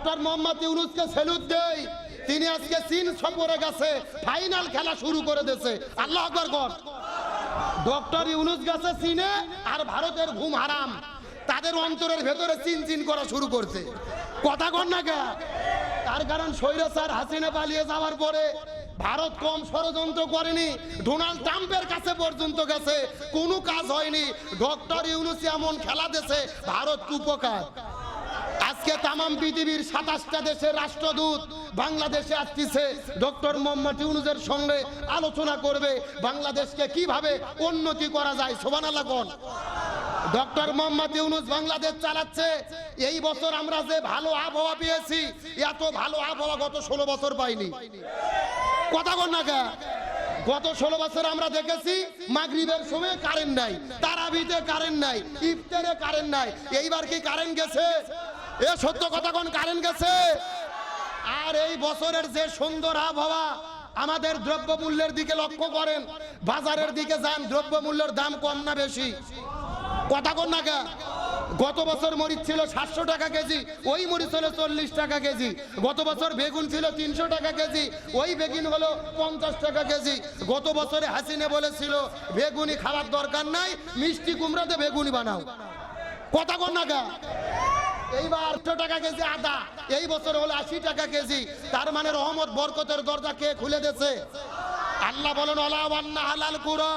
Doctor Mohammad ইউনুসকে salute দেই। তিনি আজকে চীন সফরে গেছে, ফাইনাল খেলা শুরু করে দিয়েছে। আল্লাহ আকবার কর। ডক্টর ইউনুস গেছে চীনে আর ভারতের ঘুম হারাম। তাদের অন্তরের ভেতরে চিন চিন করা শুরু করছে। কথা কর না কে? তার কারণ স্বৈরাচার হাসিনা পালিয়ে যাওয়ার পরে ভারত কম ষড়যন্ত্র করেনি। ডোনাল্ড ট্রাম্পের কাছে পর্যন্ত গেছে। কোনো কাজ হয়নি। ডক্টর ইউনুস এমন খেলা দেশে ভারত উপকার। আজকে তামাম পৃথিবীর সাতাশটা দেশের রাষ্ট্রদূত বাংলাদেশে আসতেছে। ডক্টর মোহাম্মদ ইউনুসের সঙ্গে আলোচনা করবে, বাংলাদেশকে কীভাবে উন্নতি করা যায় সোবান কোন ডক্টর মোহাম্মদ ইউনুস বাংলাদেশ চালাচ্ছে। এই বছর আমরা যে ভালো আবহাওয়া পেয়েছি, এত ভালো আবহাওয়া গত ষোলো বছর পাইনি। কথা কর না? গত ষোলো বছর আমরা দেখেছি, মাগরিবের সময় কারেন্ট নাই, তারাবিতে কারেন্ট নাই, ইফতারে কারেন্ট নাই। এইবার কি কারেন্ট গেছে? এ সত্য কথা কোন কারেন্ট গেছে? আর এই বছরের যে সুন্দর আবহাওয়া, আমাদের দ্রব্য মূল্যের দিকে লক্ষ্য করেন। বাজারের দিকে যান দ্রব্য মূল্যের দাম কম না বেশি? কথা কোন না? গত বছর মরিচ ছিল সাতশো টাকা কেজি, ওই মরিচ হলো চল্লিশ টাকা কেজি। গত বছর বেগুন ছিল তিনশো টাকা কেজি, ওই বেগুন হলো পঞ্চাশ টাকা কেজি। গত বছরে হাসিনে বলেছিল, বেগুনি খাওয়ার দরকার নাই, মিষ্টি কুমড়াতে বেগুনি বানাও। কথা কোন না? এইবার আটশো টাকা কেজি আদা, এই বছর হলো আশি টাকা কেজি। তার মানে রহমত, বরকতের দরজা কে খুলে দেছে আল্লাহ বলেন ওলা আল্লাহ হালাল কুরো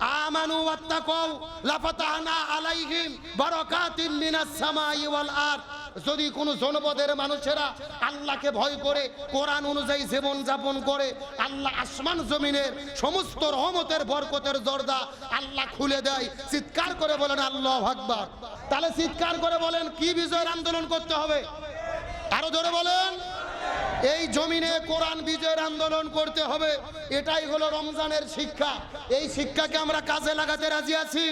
আমানু ওয়াত্তাকাউ লাফাতাহনা আলাইহিম বারাকাতিন মিনাস সামাই ওয়াল আরদ। যদি কোনো জনপদের মানুষেরা আল্লাহকে ভয় করে, কোরআন অনুযায়ী জীবন যাপন করে, আল্লাহ আসমান জমিনের সমস্ত রহমতের বরকতের দরজা আল্লাহ খুলে দেয়, চিৎকার করে বলেন আল্লাহ আকবার। তাহলে চিৎকার করে বলেন, কি বিজয়ের আন্দোলন করতে হবে? আরও জোরে বলেন। এই জমিনে কোরআন বিজয়ের আন্দোলন করতে হবে। এটাই হলো রমজানের শিক্ষা। এই শিক্ষাকে আমরা কাজে লাগাতে রাজি আছি।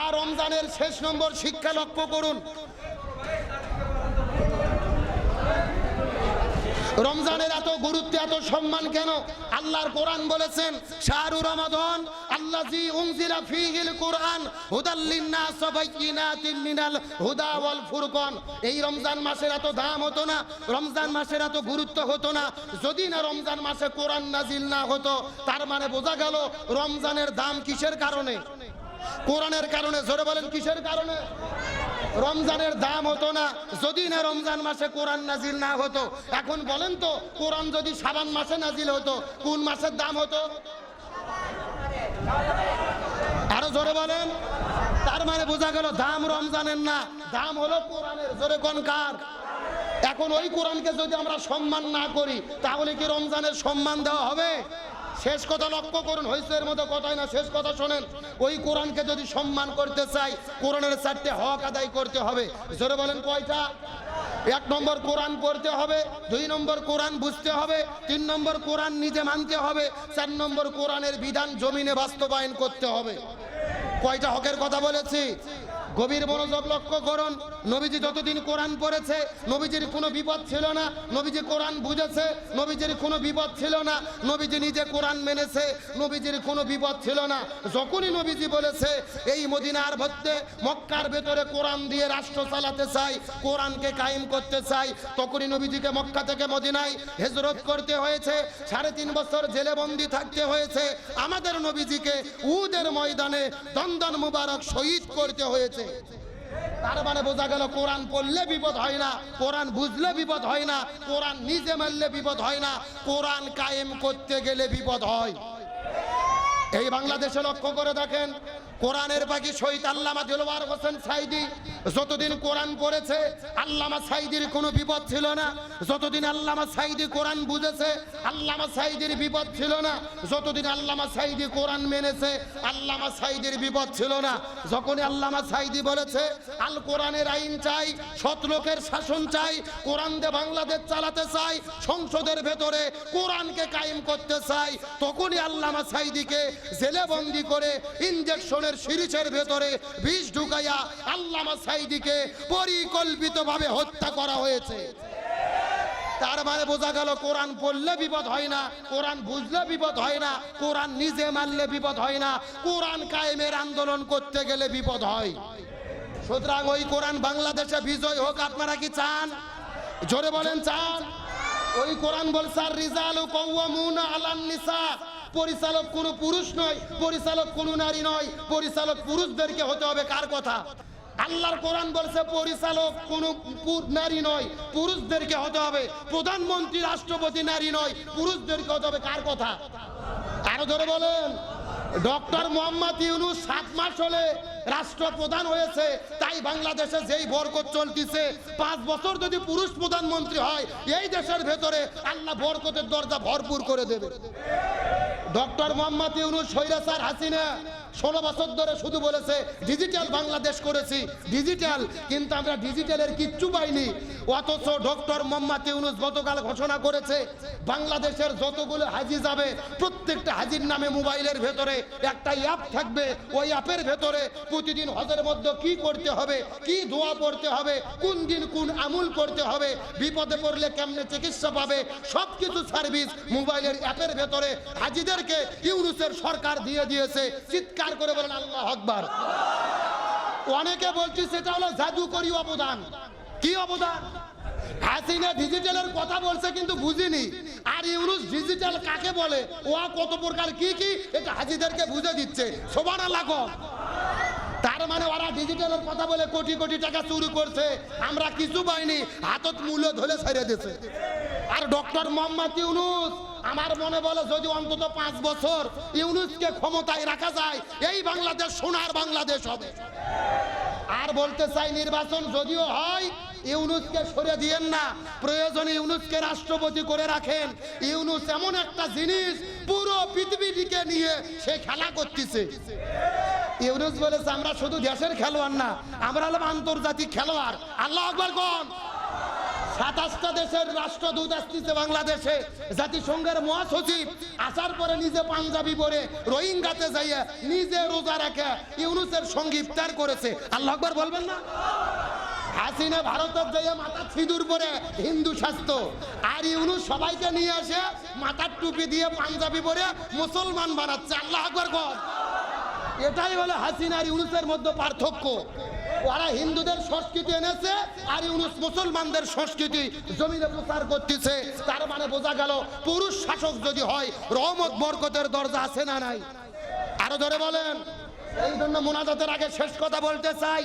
আর রমজানের শেষ নম্বর শিক্ষা লক্ষ্য করুন। রমজানের এত গুরুত্ব, এত সম্মান কেন? আল্লাহর কোরআন বলেছেন, শাহরু রমাদান আল্লাজি উনজিলা ফীহিল কোরআন হুদাল লিন্নাস ওয়া বাইয়িনাতিন মিনাল হুদা ওয়াল ফুরকান। এই রমজান মাসের এত দাম হতো না, রমজান মাসের এত গুরুত্ব হতো না। যদি না রমজান মাসে কোরআন নাজিল না হতো, তার মানে বোঝা গেল রমজানের দাম কিসের কারণে? কোরআনের কারণে, জোরে বলেন, কিসের কারণে? রমজানের দাম হতো না। যদি না রমজান মাসে কোরআন নাজিল না হতো, এখন বলেন তো, কোরআন যদি সাবান মাসে নাজিল হতো, কোন মাসের দাম হতো? আরও জোরে বলেন। তার মানে বোঝা গেল দাম রমজানের না, দাম হলো কোরআনের। জোরে কোন কার? এখন ওই কোরআনকে যদি আমরা সম্মান না করি, তাহলে কি রমজানের সম্মান দেওয়া হবে? শেষ কথা লক্ষ্য করুন, হইসের মতো কথাই না, শেষ কথা শোনেন। ওই কোরআনকে যদি সম্মান করতে চাই, কোরআনের চারটে হক আদায় করতে হবে। জোরে বলেন কয়টা? এক নম্বর কোরআন পড়তে হবে, দুই নম্বর কোরআন বুঝতে হবে, তিন নম্বর কোরআন নিজে মানতে হবে, চার নম্বর কোরআনের বিধান জমিনে বাস্তবায়ন করতে হবে। কয়টা হকের কথা বলেছি? গভীর মনোযোগ লক্ষ্য করুন। নবীজি যতদিন কোরআন পড়েছে, নবীজির কোনো বিপদ ছিল না। নবীজি কোরআন বুঝেছে, নবীজির কোনো বিপদ ছিল না। নবীজি নিজে কোরআন মেনেছে, নবীজির কোনো বিপদ ছিল না। যখনই নবীজি বলেছে, এই মদিনার ভত্তে মক্কার ভেতরে কোরআন দিয়ে রাষ্ট্র চালাতে চাই, কোরআনকে কায়েম করতে চাই, তখনই নবীজিকে মক্কা থেকে মদিনায় হেজরত করতে হয়েছে। সাড়ে তিন বছর জেলে বন্দি থাকতে হয়েছে। আমাদের নবীজিকে উদের ময়দানে দন্দন মুবারক শহীদ করতে হয়েছে। তার মানে বোঝা গেল, কোরআন পড়লে বিপদ হয় না, কোরআন বুঝলে বিপদ হয় না, কোরআন নিজে মানলে বিপদ হয় না, কোরআন কায়েম করতে গেলে বিপদ হয়। এই বাংলাদেশে লক্ষ্য করে দেখেন কোরআনের পাখি শহীদ আল্লামা দিলওয়ার হোসেন সাইদি। যতদিন কোরআন পড়েছে, আল্লামা সাইদির কোনো বিপদ ছিল না। যতদিন আল্লামা সাইদি কোরআন বুঝেছে, আল্লামা সাইদির বিপদ ছিল না। যতদিন আল্লামা সাইদি কোরআন মেনেছে, আল্লামা সাইদির বিপদ ছিল না। যখনই আল্লামা সাইদি বলেছে, আল কোরআনের আইন চাই, সৎ লোকের শাসন চাই, কোরআন দিয়ে বাংলাদেশ চালাতে চাই, সংসদের ভেতরে কোরআনকে কায়েম করতে চাই, তখনই আল্লামা সাইদিকে জেলে বন্দি করে ইঞ্জেকশনের সিরিজের ভেতরে বিষ ঢুকাইয়া আল্লামা সাইদিকে পরিকল্পিতভাবে হত্যা করা হয়েছে। তার মানে বোঝা গেল, কোরআন পড়লে বিপদ হয় না, কোরআন বুঝলে বিপদ হয় না, কোরআন নিজে মানলে বিপদ হয় না, কোরআন কায়েমের আন্দোলন করতে গেলে বিপদ হয়। সুতরাং ওই কোরআন বাংলাদেশে বিজয় হোক, আপনারা কি চান? জোরে বলেন, চান? ওই কোরআন বলছে রিজাল কওয়ামুনা আলান নিসা। পরিচালক কোনো পুরুষ নয়, পরিচালক কোনো নারী নয়, পরিচালক পুরুষদেরকে হতে হবে কার কথা? আল্লাহর কোরআন বলছে পরিচালক কোনো নারী নয়, পুরুষদেরকে হতে হবে। প্রধানমন্ত্রী, রাষ্ট্রপতি নারী নয়, পুরুষদেরকে হতে হবে কার কথা? আরও ধরে বলেন। ডক্টর মোহাম্মদ ইউনুস সাত মাস হলে রাষ্ট্রপ্রধান হয়েছে, তাই বাংলাদেশে যেই বরকত চলতিছে, পাঁচ বছর যদি পুরুষ প্রধানমন্ত্রী হয়, এই দেশের ভেতরে আল্লাহ বরকতের দরজা ভরপুর করে দেবে। ডক্টর মোহাম্মদ ইউনুস সৈরাসার হাসিনা ষোলো বছর ধরে শুধু বলেছে ডিজিটাল বাংলাদেশ করেছি ডিজিটাল কিন্তু আমরা ডিজিটালের কিচ্ছু পাইনি। অথচ ডক্টর মোহাম্মদ ইউনুস গতকাল ঘোষণা করেছে, বাংলাদেশের যতগুলো হাজি যাবে, প্রত্যেকটা হাজির নামে মোবাইলের ভেতরে একটা অ্যাপ থাকবে। ওই অ্যাপের ভেতরে প্রতিদিন হজের মধ্যে কি করতে হবে, কি দোয়া পড়তে হবে, কোন দিন কোন আমুল করতে হবে, বিপদে পড়লে কেমনে চিকিৎসা পাবে? সব কিছু সার্ভিস মোবাইলের অ্যাপের ভেতরে হাজিদেরকে ইউনুসের সরকার দিয়ে দিয়েছে। চিৎকার করে বলেন, আল্লাহ আকবার। অনেকে বলছি, সেটা হলো জাদুকরি অবদান। কি অবদান? কথা বলছে, কিন্তু বুঝিনি। আর ডিজিটাল কাকে বলে? কত প্রকার, কি কি? এটা হাজিদেরকে বুঝে দিচ্ছে। লাগো তার মানে ওরা ডিজিটালের কথা বলে কোটি কোটি টাকা চুরি করছে। আমরা কিছু পাইনি। হাতত মূল্য ধরে ছেড়ে দিছে আর ডক্টর মোহাম্মদ ইউনুস আমার মনে বলে যদি অন্তত পাঁচ বছর ইউনুসকে ক্ষমতায় রাখা যায়, এই বাংলাদেশ সোনার বাংলাদেশ হবে। আর বলতে চাই নির্বাচন যদিও হয়, ইউনুসকে সরে দিয়েন না, প্রয়োজনে ইউনুসকে রাষ্ট্রপতি করে রাখেন। ইউনুস এমন একটা জিনিস পুরো পৃথিবীটিকে নিয়ে সে খেলা করতেছে। ইউনুস বলেছে, আমরা শুধু দেশের খেলোয়াড় না, আমরা হলাম আন্তর্জাতিক খেলোয়াড়। আল্লাহ আকবর কোন? সাতাশটা দেশের রাষ্ট্রদূত আসতেছে বাংলাদেশে। জাতিসংঘের মহাসচিব আসার পরে নিজে পাঞ্জাবি পরে রোহিঙ্গাতে যাইয়ে নিজে রোজা রাখে, ইউনুসের সঙ্গে ইফতার করেছে। আল্লাহ আকবর বলবেন না? হাসিনা ভারতের যাইয়ে মাথা সিঁদুর পরে হিন্দু স্বাস্থ্য আর ইউনুস সবাইকে নিয়ে আসে মাথার টুপি দিয়ে পাঞ্জাবি পরে মুসলমান বানাচ্ছে। আল্লাহ আকবর কর। এটাই হলো হাসিনা আর ইউনুসের মধ্যে পার্থক্য। ওরা হিন্দুদের সংস্কৃতি এনেছে, আর ইউনুস মুসলমানদের সংস্কৃতি জমিনে প্রচার করতেছে। তার মানে বোঝা গেল, পুরুষ শাসক যদি হয়, রহমত, বরকতের দরজা আছে না নাই? আরও ধরে বলেন। এই জন্য মোনাজাতের আগে শেষ কথা বলতে চাই।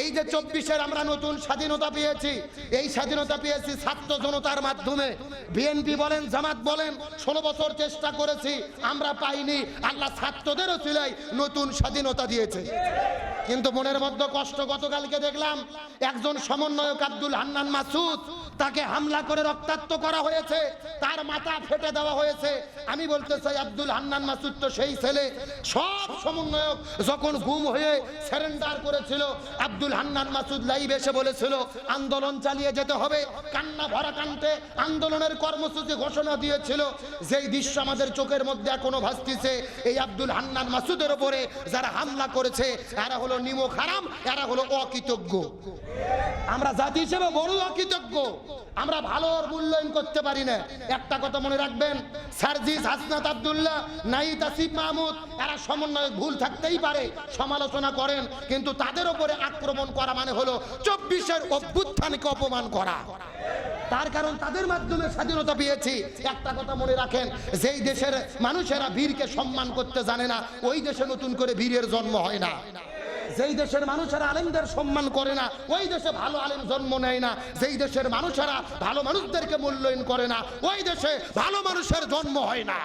এই যে চব্বিশের আমরা নতুন স্বাধীনতা পেয়েছি, এই স্বাধীনতা পেয়েছি ছাত্র জনতার মাধ্যমে। বিএনপি বলেন, জামাত বলেন, ষোলো বছর চেষ্টা করেছি, আমরা পাইনি। আল্লাহ ছাত্রদেরও ছিলাই নতুন স্বাধীনতা দিয়েছে। কিন্তু মনের মধ্যে কষ্ট গতকালকে দেখলাম, একজন সমন্বয়ক আব্দুল হান্নান মাসুদ তাকে হামলা করে রক্তাক্ত করা হয়েছে, তার মাথা ফেটে দেওয়া হয়েছে। আমি বলতে চাই, আব্দুল হান্নান মাসুদ তো সেই ছেলে। সব সমন্বয়ক যখন গুম হয়ে সারেন্ডার করেছিল, আব্দুল হান্নান মাসুদ লাইভ এসে বলেছিল, আন্দোলন চালিয়ে যেতে হবে। কান্না ভরা কান্তে আন্দোলনের কর্মসূচি ঘোষণা দিয়েছিল। যেই দৃশ্য আমাদের চোখের মধ্যে এখনও ভাসতিছে, এই আব্দুল হান্নান মাসুদের ওপরে যারা হামলা করেছে তারা হলো নিমক হারাম এরা হলো অকৃতজ্ঞ। আমরা জাতি হিসেবে বড় অকৃতজ্ঞ। আমরা মূল্যায়ন করতে পারি না। একটা কথা মনে রাখবেন, সার্জিস হাসনাত আব্দুল্লাহ আসিফ মাহমুদ, এরা ভুল থাকতেই পারে, সমালোচনা করেন, কিন্তু তাদের উপরে আক্রমণ করা মানে হলো চব্বিশের অভ্যুত্থানকে অপমান করা। তার কারণ তাদের মাধ্যমে স্বাধীনতা পেয়েছি। একটা কথা মনে রাখেন, যেই দেশের মানুষেরা বীরকে সম্মান করতে জানে না, ওই দেশে নতুন করে বীরের জন্ম হয় না। যেই দেশের মানুষেরা আলেমদের সম্মান করে না, ওই দেশে ভালো আলেম জন্ম নেয় না। যেই দেশের মানুষেরা ভালো মানুষদেরকে মূল্যায়ন করে না, ওই দেশে ভালো মানুষের জন্ম হয় না।